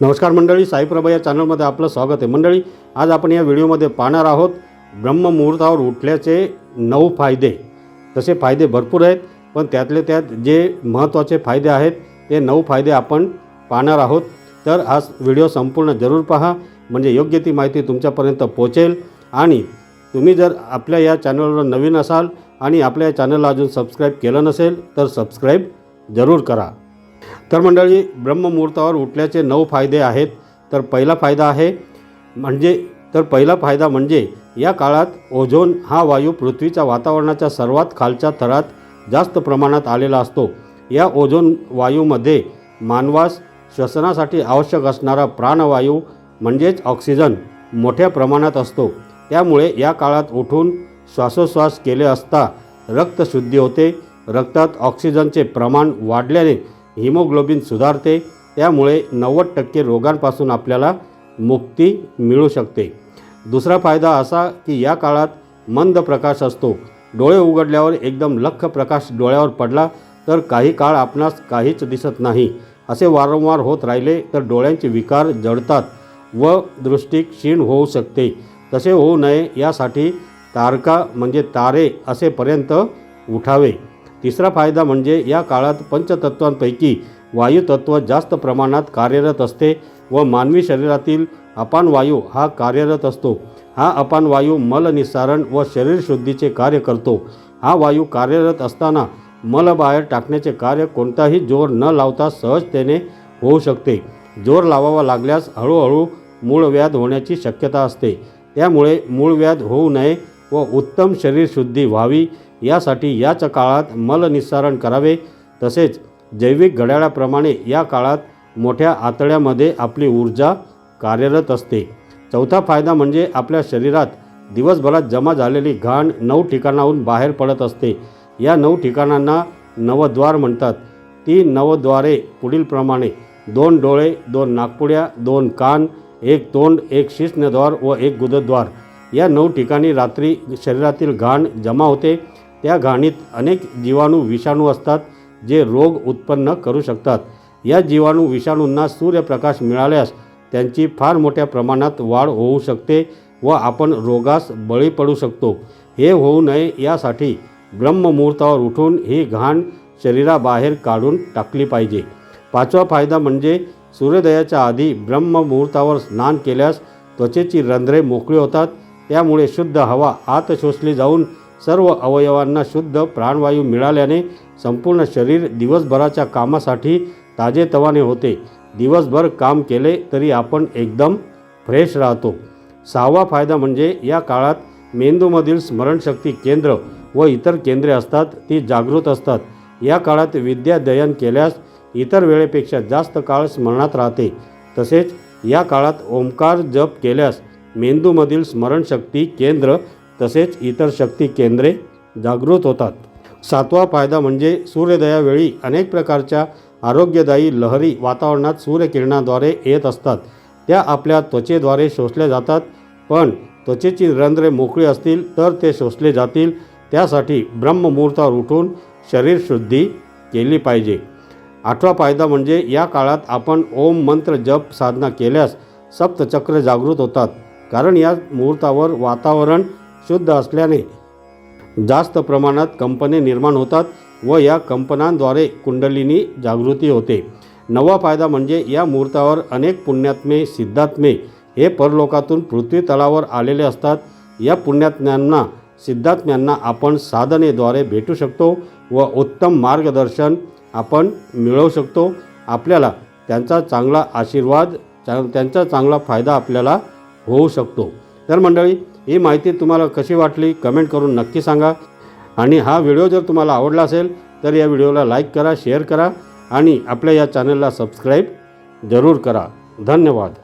नमस्कार मंडळी साईप्रभा या चॅनलमध्ये आपलं स्वागत आहे. मंडळी आज आपण या व्हिडिओमध्ये पाहणार आहोत ब्रह्ममुहूर्तावर उठल्याचे नऊ फायदे. तसे फायदे भरपूर आहेत पण त्यातले त्यात जे महत्त्वाचे फायदे आहेत ते नऊ फायदे आपण पाहणार आहोत. तर हा व्हिडिओ संपूर्ण जरूर पहा म्हणजे योग्य ती माहिती तुमच्यापर्यंत पोचेल आणि तुम्ही जर आपल्या या चॅनलवर नवीन असाल आणि आपल्या या चॅनलला अजून सबस्क्राईब केलं नसेल तर सबस्क्राईब जरूर करा. तर मंडळी ब्रह्ममुहूर्तावर उठल्याचे नऊ फायदे आहेत. तर पहिला फायदा आहे म्हणजे तर पहिला फायदा म्हणजे या काळात ओझोन हा वायू पृथ्वीच्या वातावरणाच्या सर्वात खालच्या थरात जास्त प्रमाणात आलेला असतो. या ओझोन वायूमध्ये मानवास श्वसनासाठी आवश्यक असणारा प्राणवायू म्हणजेच ऑक्सिजन मोठ्या प्रमाणात असतो. त्यामुळे या काळात उठून श्वासोश्वास केले असता रक्तशुद्धी होते. रक्तात ऑक्सिजनचे प्रमाण वाढल्याने हिमोग्लोबिन सुधारते त्यामुळे नव्वद टक्के रोगांपासून आपल्याला मुक्ती मिळू शकते. दुसरा फायदा असा की या काळात मंद प्रकाश असतो. डोळे उघडल्यावर एकदम लख प्रकाश डोळ्यावर पडला तर काही काळ आपणास काहीच दिसत नाही. असे वारंवार होत राहिले तर डोळ्यांचे विकार जडतात व दृष्टी क्षीण होऊ शकते. तसे होऊ नये यासाठी तारका म्हणजे तारे असेपर्यंत उठावे. तिसरा फायदा म्हणजे या काळात पंचतत्वांपैकी वायुतत्व जास्त प्रमाणात कार्यरत असते व मानवी शरीरातील अपान वायू हा कार्यरत असतो. हा अपान वायू मलनिस्सारण व शरीरशुद्धीचे कार्य करतो. हा वायू कार्यरत असताना मल बाहेर टाकण्याचे कार्य कोणताही जोर न लावता सहजतेने होऊ शकते. जोर लावावा लागल्यास हळूहळू मूळव्याध होण्याची शक्यता असते. त्यामुळे मूळव्याध होऊ नये व उत्तम शरीरशुद्धी व्हावी यासाठी याच काळात मलनिस्सारण करावे. तसेच जैविक घड्याळाप्रमाणे या काळात मोठ्या आतड्यामध्ये आपली ऊर्जा कार्यरत असते. चौथा फायदा म्हणजे आपल्या शरीरात दिवसभरात जमा झालेली घाण नऊ ठिकाणाहून बाहेर पडत असते. या नऊ ठिकाणांना नवद्वार म्हणतात. ती नवद्वारे पुढीलप्रमाणे दोन डोळे दोन नागपुड्या दोन कान एक तोंड एक शिष्णद्वार व एक गुदद्वार. या नऊ ठिकाणी रात्री शरीरातील घाण जमा होते. त्या घाणीत अनेक जीवाणू विषाणू असतात जे रोग उत्पन्न करू शकतात. या जीवाणू विषाणूंना सूर्यप्रकाश मिळाल्यास त्यांची फार मोठ्या प्रमाणात वाढ होऊ शकते व आपण रोगास बळी पडू शकतो. हे होऊ नये यासाठी ब्रह्ममुहूर्तावर उठून ही घाण शरीराबाहेर काढून टाकली पाहिजे. पाचवा फायदा म्हणजे सूर्योदयाच्या आधी ब्रह्ममुहूर्तावर स्नान केल्यास त्वचेची रंध्रे मोकळी होतात. त्यामुळे शुद्ध हवा आत शोषली जाऊन सर्व अवयवांना शुद्ध प्राणवायू मिळाल्याने संपूर्ण शरीर दिवसभराच्या कामासाठी ताजेतवाने होते. दिवसभर काम केले तरी आपण एकदम फ्रेश राहतो. सहावा फायदा म्हणजे या काळात मेंदूमधील स्मरणशक्ती केंद्र व इतर केंद्रे असतात ती जागृत असतात. या काळात विद्याध्ययन केल्यास इतर वेळेपेक्षा जास्त काळ स्मरणात राहते. तसेच या काळात ओंकार जप केल्यास मेंदूमधील स्मरणशक्ती केंद्र तसेच इतर शक्ती केंद्रे जागृत होतात. सातवा फायदा म्हणजे सूर्योदयावेळी अनेक प्रकारच्या आरोग्यदायी लहरी वातावरणात सूर्यकिरणाद्वारे येत असतात. त्या आपल्या त्वचेद्वारे शोषल्या जातात. पण त्वचेची रंध्रे मोकळी असतील तर ते शोषले जातील. त्यासाठी ब्रह्ममुहूर्तावर उठून शरीरशुद्धी केली पाहिजे. आठवा फायदा म्हणजे या काळात आपण ओम मंत्र जप साधना केल्यास सप्तचक्र जागृत होतात. कारण या मुहूर्तावर वातावरण शुद्ध असल्याने जास्त प्रमाणात कंपने निर्माण होतात व या कंपनांद्वारे कुंडलिनी जागृती होते. नवा फायदा म्हणजे या मुहूर्तावर अनेक पुण्यात्मे सिद्धात्मे हे परलोकातून पृथ्वी तळावर आलेले असतात. या पुण्यात्म्यांना सिद्धात्म्यांना आपण साधनेद्वारे भेटू शकतो व उत्तम मार्गदर्शन आपण मिळवू शकतो. आपल्याला त्यांचा चांगला आशीर्वाद चा त्यांचा चांगला फायदा आपल्याला होऊ शकतो. तर मंडळी ही माहिती तुम्हाला कशी वाटली कमेंट करून नक्की सांगा. आणि हा व्हिडिओ जर तुम्हाला आवडला असेल तर या व्हिडिओला लाईक करा शेअर करा आणि आपल्या या चॅनलला सबस्क्राईब जरूर करा. धन्यवाद.